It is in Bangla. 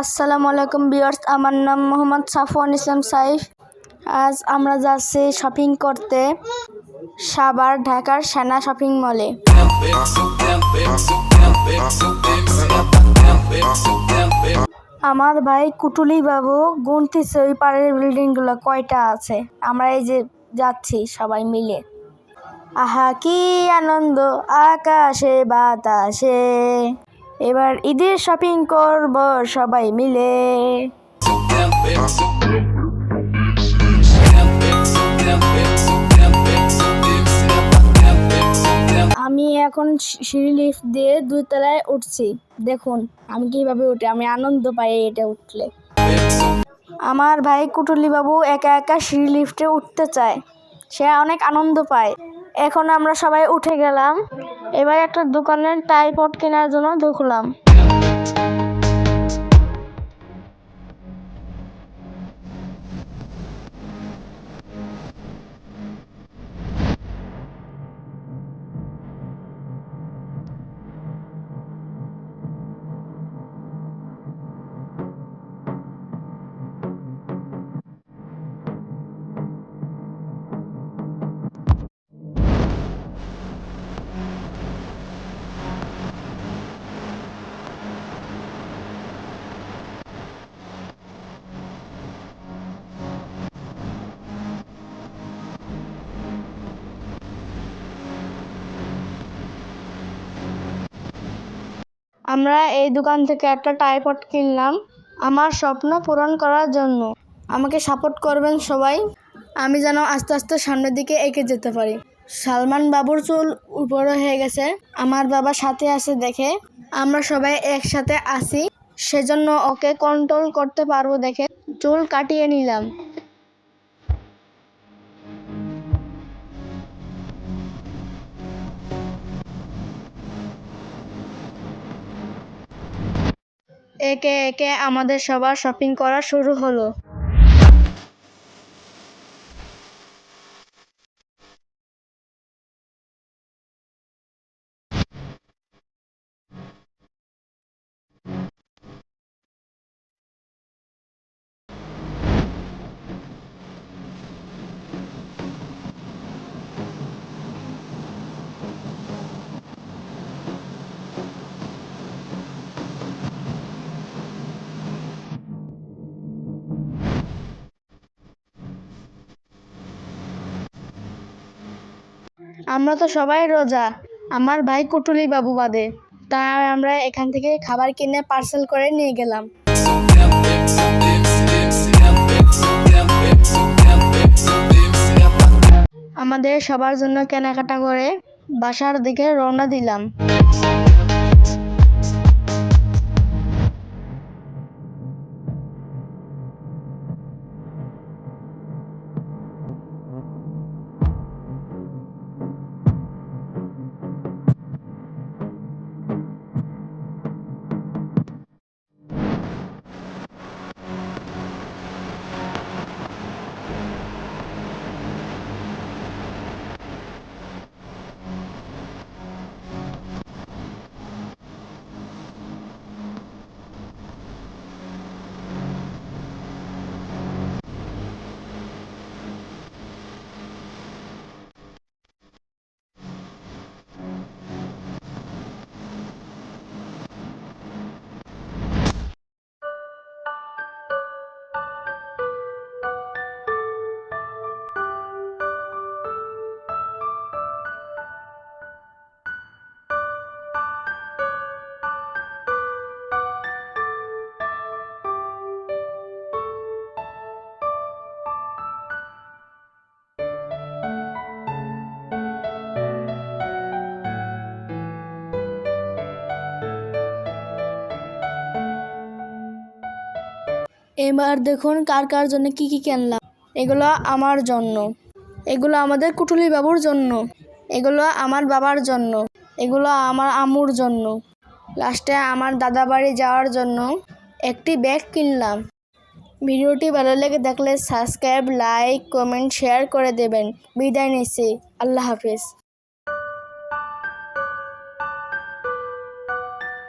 আসসালামু আলাইকুম বিয়ার্স আমার নাম মোহাম্মদ সাফওয়ান ইসলাম সাইফ। আজ আমরা যাচ্ছি শপিং করতে সাবার ঢাকার সেনা শপিং মলে। আমার ভাই কুটুলি বাবু গুনতিছে ওই পাড়ের বিল্ডিংগুলো, কয়টা আছে? আমরা এই যে যাচ্ছি সবাই মিলে। আহা, কি আনন্দ, আকাশে বাতাসে। এবার ঈদের শপিং করব সবাই মিলে। আমি এখন সিঁড়ি লিফট দিয়ে দুতলায় উঠছি। দেখুন, আমি কীভাবে উঠে, আমি আনন্দ পাই এটা উঠলে। আমার ভাই কুটুলি বাবু একা একা সিঁড়ি লিফটে উঠতে চায়। সে অনেক আনন্দ পায়। এখন আমরা সবাই উঠে গেলাম। এবার একটা দোকানের টাইপড কেনার জন্য ঢুকলাম আমরা এই দোকান থেকে একটা টাইপড কিনলাম। আমার স্বপ্ন পূরণ করার জন্য। আমাকে সাপোর্ট করবেন সবাই। আমি যেন আস্তে আস্তে সামনের দিকে এগিয়ে যেতে পারি। সালমান বাবুর চুল উপরে হয়ে গেছে। আমার বাবা সাথে আছে দেখে। আমরা সবাই একসাথে আছি। সেজন্য ওকে কন্ট্রোল করতে পারব দেখে। চুল কাটিয়ে নিলাম। একে একে আমাদের সবার শপিং করা শুরু হলো। আমরা তো সবাই রোজা। আমার ভাই কুটুলি বাবু বাদে। তাই আমরা এখান থেকে খাবার কিনে পার্সেল করে নিয়ে গেলাম। আমাদের সবার জন্য কেনাকাটা করে বাসার দিকে রওনা দিলাম। এবার দেখুন কার কার জন্য কি কি কিনলাম। এগুলো আমার জন্য। এগুলো আমাদের কুটুলি বাবুর জন্য। এগুলো আমার বাবার জন্য। এগুলো আমার আমুর জন্য। লাস্টে আমার দাদা বাড়ি যাওয়ার জন্য একটি ব্যাগ কিনলাম। ভিডিওটি ভালো লেগে থাকলে সাবস্ক্রাইব, লাইক, কমেন্ট, শেয়ার করে দেবেন। বিদায় নিচ্ছি। আল্লাহ হাফিজ।